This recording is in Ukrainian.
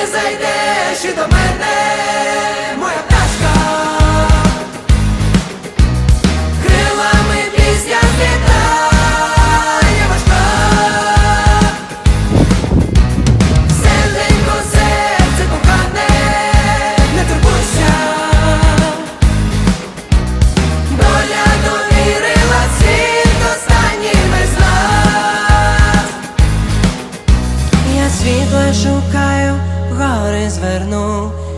ти зайдеш і до мене, моя пташка, крилами пісня злітає важка, серденько серце кохане, не турбуйся, доля довірила світ останній. Я світло шукаю звернув.